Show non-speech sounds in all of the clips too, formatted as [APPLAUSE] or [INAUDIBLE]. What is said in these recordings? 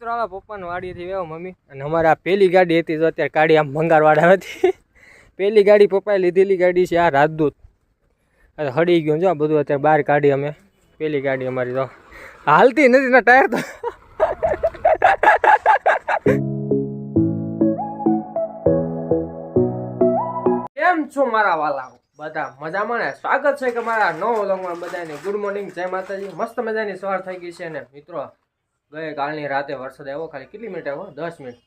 મિત્રો આવા પપ્પાની વાડીથી વેવો મમ્મી. અને અમારે આ પહેલી ગાડી હતી તો અત્યારે ગાડી આમ ભંગારવાડા હતી. પહેલી ગાડી પપ્પાએ લીધેલી ગાડી છે આ રાજદૂત. અરે હડી ગયું જો આ બધું અત્યારે બહાર કાઢી અમે. પહેલી ગાડી અમારી તો હાલતી નથી ના ટાયર તો. કેમ છો મારા વાલાઓ? બધા મજામાં ને? સ્વાગત છે કે મારા નવ વ્લોગમાં બધાને. ગુડ મોર્નિંગ જય માતાજી. મસ્ત મજાની સવાર થઈ ગઈ છે ને મિત્રો. ગઈ કાલની રાતે વરસાદ આવ્યો, ખાલી કેટલી મિનિટ આવ્યો? દસ મિનિટ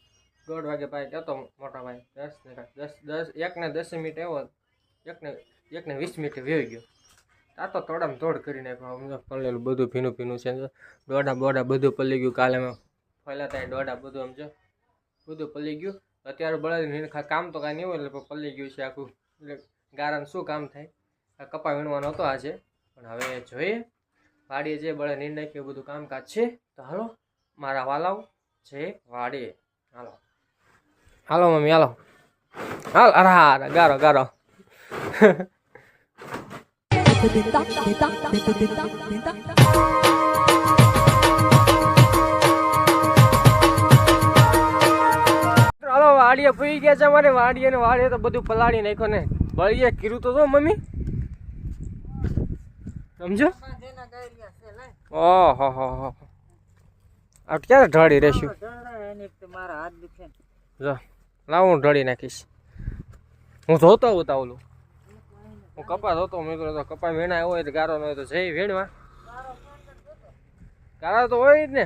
દોઢ વાગે ભાઈ કહેતો મોટા ભાઈ. દસ ને દસ દસ, એકને દસ મિનિટ આવ્યો, એકને એકને વીસ મિનિટ વેવી ગયો. આ તો તોડામ તોડ કરી નાખ્યો. પલ્લેલું બધું ભીનું ભીનું છે દોઢા બોડા બધું પલ્લી ગયું કાલે અમે ફેલાતા દોડા બધું, આમ જો. બધું પલ્લી ગયું. અત્યારે બળદ કામ તો કાંઈ નહીં હોય, એટલે પલ્લી ગયું છે આખું. એટલે ગારાનું શું કામ થાય? આ કપા વીણવાનો હતો આજે. પણ હવે જોઈએ. વાડીએ જે બળે નીંદ નાખ્યું બધું કામકાજ છે. તો હાલો, મારા વાલાઓ છે વાડીએ. હાલો. હાલો, મમ્મી, હાલો. હાલ, અરે ગારો ગારો. હાલો, વાડીએ ફૂઈ ગયા છે અમારે. વાડીએ ને વાડીએ તો બધું પલાળી નાખ્યો ને. બળીએ કીધું તો મમ્મી. સમજો? ઓહો હો હો આ ક્યારે ઢળી રહેશું જો લાવ હું ઢળી નાખીશ. હું ધોતો હોતા ઓલું. હું કપા ધોતો મિત્રો તો કપા વેણા હોય તો ગારો ન હોય તો જઈ વેણવા. ગારા તો હોય જ ને.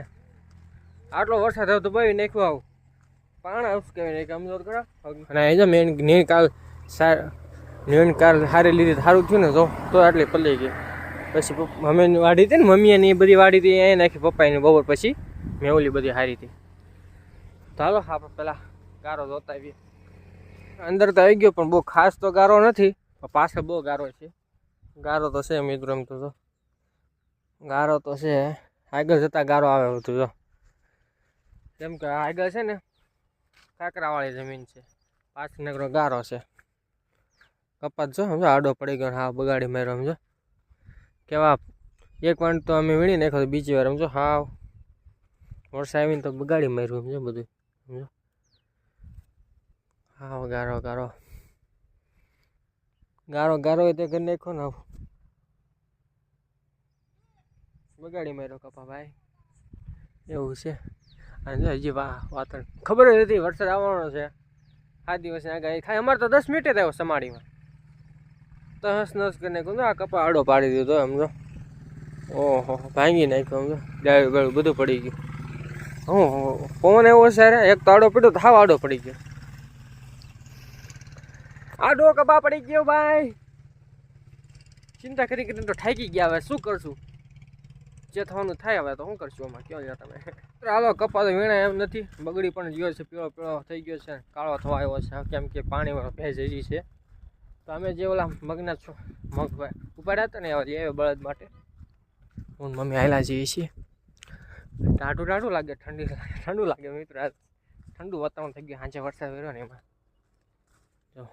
આટલો વરસાદ થયો તો ભાઈ નાખ્યું આવું. પાણ આવું કહેવાય કમજોર તો અને એ જો મેન નીણ કાલ સાર નીણ કાલ સારી લીધી સારું થયું ને તો તો આટલી પલ્લી ગઈ. પછી મમ્મીની વાડી હતી ને, મમ્મી અને એ બધી વાડી હતી એ નાખી પપ્પાની બપોર પછી. મેં ઓલી બધી હારી હતી. તો હાલો, આપણે પેલા ગારો જોતા આવીએ અંદર તો આવી ગયો, પણ બહુ ખાસ તો ગારો નથી, પણ પાછળ બહુ ગારો છે. ગારો તો છે, મિત્રો, એમ તો ગારો તો છે. આગળ જતાં ગારો આવે હતું જો. કેમ કે આગળ છે ને, કાંકરાવાળી જમીન છે. પાછળ નગરો ગારો છે. કપાત જો, સમજો, આડો પડી ગયો હા, બગાડી માર્યો, સમજો. કેવા એક વાર તો અમે વીણી નાખ્યો તો બીજી વાર, સમજો? હા વરસાદ આવીને તો બગાડી માર્યું સમજો બધું, સમજો? હા ગારો ગારો. ગારો ગારો હોય તે કરી નાખો ને આવું. બગાડી માર્યો કપા ભાઈ. એવું છે. અને હજી વાહ, વાતાવરણ. ખબર જ હતી વરસાદ આવવાનો છે. આ દિવસે આગળ ખાઈ અમારે તો દસ મિનિટે આવ્યો સમાડીમાં. તો હસ નસ કરીને કહું આ કપા આડો પાડી દીધો સમજો ઓહો, ભાંગી નાખ્યો સમજો ડાયું ગળું બધું પડી ગયું. હું પવન એવો છે રે, એક તો આડો પડ્યો તો હાવ આડો પડી ગયો. આડો કપા પડી ગયો ભાઈ. ચિંતા કરી કરીને તો થાકી ગયા હવે, શું કરશું? જે થવાનું થાય હવે તો શું કરશું આમાં? કયો યાર તમે? હાલો, કપા તો વીણા એમ નથી. બગડી પણ ગયો છે પીળો પીળો થઈ ગયો છે, કાળો થવા આવ્યો છે. કેમ કે પાણીમાં ભેજ હજી છે. તો અમે જે ઓલા મગના છો મગ ઉપાડ્યા હતા ને એ બળદ માટે. હું મમ્મી આવેલા જઈએ છીએ. ટાઢું ટાઢું લાગે, ઠંડી ઠંડુ લાગે મિત્ર ઠંડુ વાતાવરણ થઈ ગયું સાંજે વરસાદ વર્યો ને એમાં. જો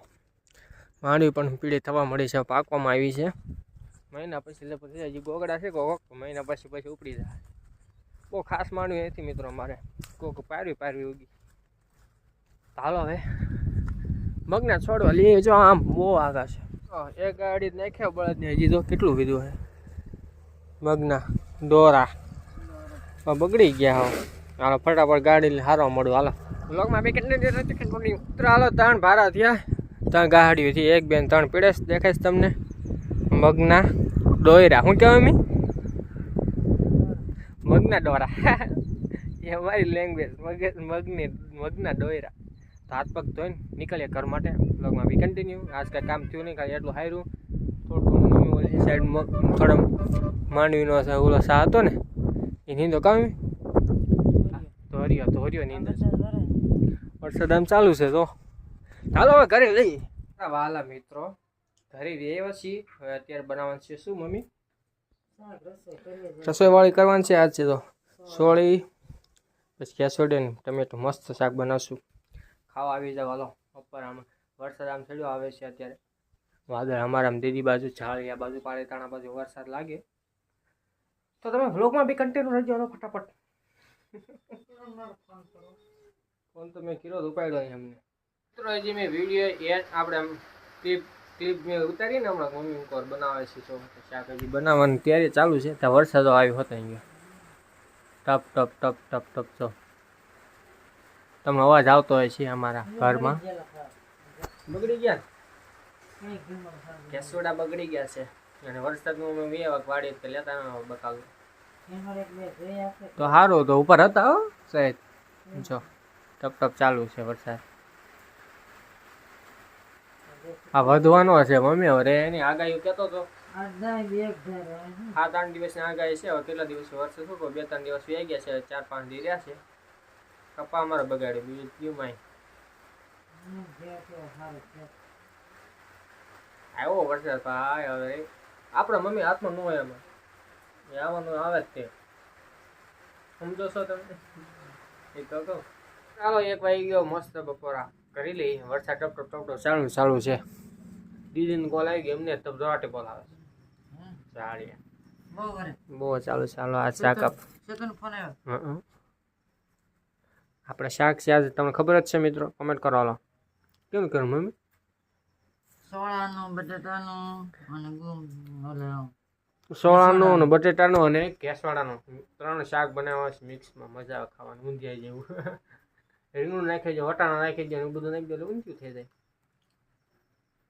માંડવી પણ પીળી થવા મળી છે, પાકવામાં આવી છે. મહિના પછી એટલે પછી હજી ગોગડા છે કોક મહિના પછી પછી ઉપડી જાય. બહુ ખાસ માંડવી નથી મિત્રો મારે કોક પારવી પારવી ઉગી. ચાલો હવે. મગના છોડવા લઈએ જો આમ બહુ આગા છે. એ ગાડી નાખ્યા બળદને હજી જો કેટલું કીધું હે. મગના દોરા. બગડી ગયા હો. હાલો ફટાફટ ગાડી હારો મળું. હાલો. લોકમાં બે કેટલી હાલો ત્રણ ભારા થયા. ત્રણ ગાડીઓ થી એક બેન ત્રણ પીડેસ દેખાય તમને. મગના દોયરા. શું કહેવાય મી મગના દોરા. [LAUGHS] એ અમારી લેંગ્વેજ મગ મગની મગના દોયરા. હાથ પગ ધોઈને નીકળીએ ઘર માટે. બ્લોગમાં બી કન્ટિન્યુ આજ કાંઈ કામ થયું નહીં ખાલી એટલું હાર્યું. થોડું થોડું ઓલી સાઈડ થોડો માંડવીનો ઓલો સા હતો ને એ નીંદો કામ ધોર્યો ધોર્યો નીંદો. વરસાદ આમ ચાલુ છે, તો. ચાલો હવે ઘરે લઈ. વાલા મિત્રો, ઘરે રહ્યા છીએ. હવે અત્યારે બનાવવાનું છે શું, મમ્મી? રસોઈ વાળી કરવાની છે, આજ છે તો. સોળી, પછી કેસોડી ટમેટું, મસ્ત શાક બનાવશું. ખાવા આવી જાવ, હાલો. ઉપર આમ વરસાદ આમ ચડ્યો આવે છે અત્યારે. વાદળ અમારા આમ દીદી બાજુ ઝાળિયા બાજુ પાળેતાણા બાજુ વરસાદ લાગે. તો તમે વ્લોગમાં બી કન્ટિન્યુ રહેજો, હાલો, ફટાફટ. ફોન તો મેં કર્યો તો ઉપાડ્યો અમને. મિત્રો, હજી મેં વીડિયો એ આપણે આમ ક્લિપ ક્લિપ મેં ઉતારીને હમણાં મમ્મી કોર બનાવે છે, તો શાક હજી બનાવવાની તૈયારી ચાલુ છે. ત્યાં વરસાદો આવ્યો હતો અહીંયા. ટપ ટપ ટપ ટપ ટપ તો તમને અવાજ આવતો હોય છે અમારા ઘરમાં. બગડી ગયા? કેસોડા બગડી ગયા છે. અને વરસાદનું અમે બે વખત વાડી તો લેતા ન તો સારું તો ઉપર હતા હો, સાહેબ. જો ટપ ટપ ચાલુ છે વરસાદ. આ વધવાનો છે મમ્મી, હવે એની આગાહી કેતો તો. સાત આઠ દિવસની આગાહી છે, હવે કેટલા દિવસ વરસાદ શું બે ત્રણ દિવસ વહી ગયા છે ચાર પાંચ દિવસ રહ્યા છે. કપા અમારે બગાડ્યું બીજું કયું માય આવ્યો વરસાદ ભાઈ હવે. આપણા મમ્મી હાથમાં ન હોય એમાં એ આવવાનું આવે જ તે. સમજો છો તમે? એ તો કહું. ચાલો એક વાગી ગયો મસ્ત બપોરા. કરી લઈ. વરસાદ ટપ ટપ ટપ ટપ ચાલુ ચાલુ છે. દીદીને કોલ આવી ગયો. એમને દોરાટે કોલ આવે છે. સારી બહુ ચાલુ ચાલો. આ ચા કપ ફોન હં. આપણે શાક છે આજે. તમને ખબર જ છે મિત્રો? કમેન્ટ કરો હાલો. કેમ કરું મમ્મી? સોળાનું બટાટાનું અને સોળાનું અને બટેટાનું અને કેસવાડાનું. ત્રણ શાક બનાવવા છે મિક્સમાં. મજા આવે ખાવાની. ઊંધિયા જેવું. [LAUGHS] રીંગણું નાખી જાય વટાણા નાખી જાય એવું બધું નાખી દે એટલે ઊંધિયું થઈ જાય.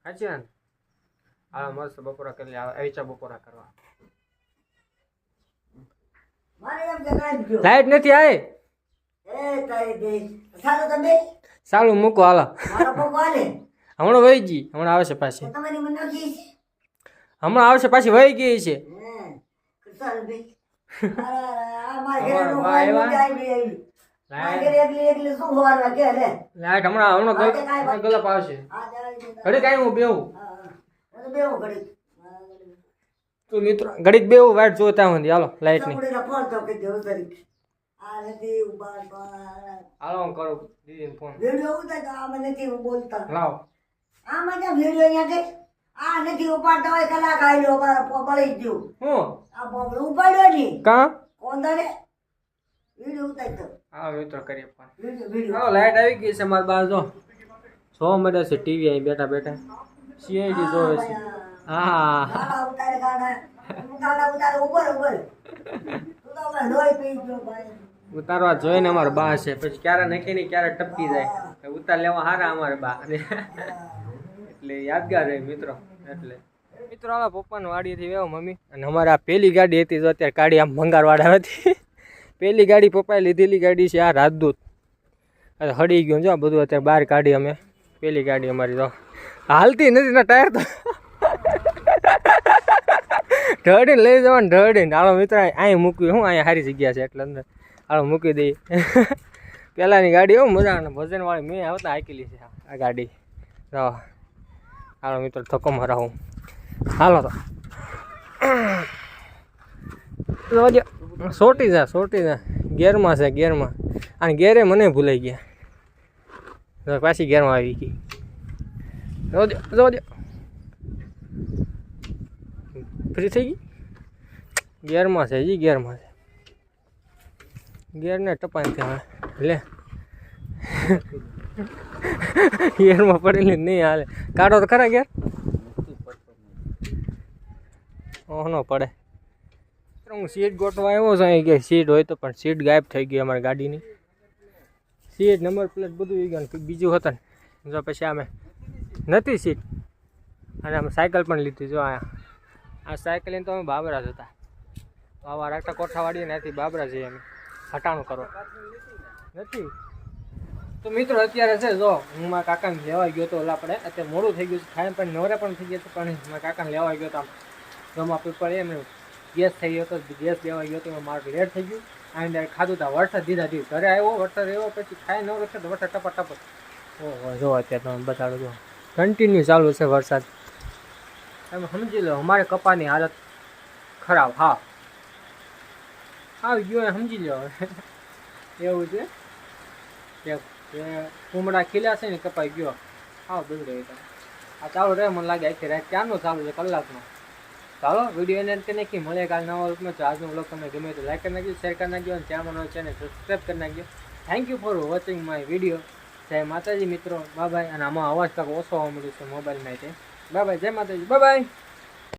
સાચી વાત ને? આ મસ્ત બપોરા કરી લે. આવીચા બપોરા કરવા. લાઈટ નથી આવે? સારું મૂકો હાલો. હમણાં વહી ગઈ હમણાં આવશે પાછી. હમણાં આવશે પાછી વહી ગઈ છે. હે નો લાઈટ. લાઈટ હમણાં હમણાં ગલ- ગલપ આવશે. ઘડી કાંઈ હું બેવું હા તો મિત્રો ઘડીક. બેવું વાઈટ જોતા હોય હાલો લાઈટની. સપડીના હાલો હું કરું. દીદીને ફોન વીડિયો આ મને નથી બોલતા. લાવો. આ મને વીડિયો અહીંયા કે આ નથી ઉપાડતા હોય કલાક આવેલો મારો પડી ગયો. હું? આ પોપડો ઉપાડ્યો નહીં. કાં? કોણ તારે વીડિયો ઉતારતો હાલો મિત્રો કરીએ ફોન વીડિયો લાઈટ આવી ગઈ છે મારી બાજુ. સો મળે છે ટીવી અહીં બેઠા બેઠા. સીઆઈડી જોવે છે. હા. ઉતારે ગાડા ગાડા ઉતારે ઉપર ઉપર તું તો લોહી પી ગયો ભાઈ. ઉતારવા જોઈને અમારે બા છે. પછી ક્યારે નખી ને ક્યારે ટપકી જાય. ઉતાર લેવા હારા અમારે બા. [LAUGHS] એટલે યાદગાર રહે મિત્રો. એટલે. મિત્રો, આવા પપ્પાની વાડીથી વેવો મમ્મી. અને અમારે આ પેલી ગાડી હતી તો અત્યારે ગાડી આમ ભંગારવાડા હતી. [LAUGHS] પેલી ગાડી પપ્પાએ લીધેલી ગાડી છે, આ રાજદૂત. અરે હડી ગયું જો બધું અત્યારે બહાર કાઢી અમે. પેલી ગાડી અમારી તો. હાલતી નથી ના, ટાયર તો. [LAUGHS] ઢળીને લઈ જવાનું, ઢળીને. હાલો મિત્ર અહીં મૂક્યું હું અહીંયા સારી જગ્યા છે, એટલે અંદર. હાલો, મૂકી દઈએ. [LAUGHS] પહેલાંની ગાડી એવું મજા આવે ભજનવાળી મેં આવતા હાકેલી છે. આ ગાડી. રહો. હાલો, મિત્રો, ધક્કો મરાવું હાલો તો. સોટી જા સોટી જા ગેરમાં છે, ગેરમાં. અને ગેરે મને ભૂલાઈ ગયા. પાછી ગેરમાં આવી ગઈ. જોજો જોજો ફ્રી થઈ ગઈ? ગેરમાં છે, હજી ગેરમાં છે. ગેરને ટપાન ત્યાં લે. ગેરમાં પડેલી નહીં હાલે. કાઢો તો ખરા ગેર? ઓહનો પડે. હું સીટ ગોઠવા આવ્યો છું, અહીં કે સીટ હોય તો, પણ સીટ ગાયબ થઈ ગઈ અમારી ગાડીની. સીટ નંબર પ્લેટ બધું ગયું બીજું હતું ને. જો પછી અમે નથી સીટ. અને અમે સાયકલ પણ લીધી, જો આ આ સાયકલ લઈને તો અમે બાબરા જ હતા. બાબા રાખતા કોઠાવાડી નથી બાબરા જઈએ અમે. હટાણું કરો. નથી? તો મિત્રો, અત્યારે છે, જો, હું મારા કાકાને લેવા ગયો તો ઓલા આપણે અત્યારે મોડું થઈ ગયું છે ખાઈને પણ નવરે પણ થઈ ગયા પણ મારા કાકાને લેવા ગયો તો જમા પીપળ એમ ગેસ થઈ ગયો હતો ગેસ લેવા ગયો તો મારું લેટ થઈ ગયું. આને ખાધું તા વરસાદ દીધા દીધું. ઘરે આવ્યો, વરસાદ આવ્યો, પછી ખાઈ ન વરસાદ, તો વરસાદ ટપા ટપ ઓહો, જો અત્યારે તમે બતાડો જો કન્ટિન્યુ ચાલુ છે વરસાદ. તમે સમજી લો, અમારે કપાની હાલત ખરાબ. હા. આવી ગયો સમજી લો. એવું છે? કે કુમડા ખીલ્યા છે ને, કપાઈ ગયો. હા બગડે આ ચાલુ રહે, મને લાગે આખી રાત ક્યારનો ચાલુ છે, કલાકનો. ચાલો વીડિયો એને કે નાખી મળે કાલ નવા રૂપમાં. તો આજનો બ્લોગ તમને ગમે તો લાઈક કરી નાખજો શેર કરી નાખજો અને ચેનલ ચેનલ સબસ્ક્રાઈબ કરી નાખજો. Thank you for watching my video જય માતાજી મિત્રો. બાય અને આમાં અવાજ કાંક ઓછો આવવા મળ્યો છે મોબાઈલ માટે બાય જય માતાજી. Bye bye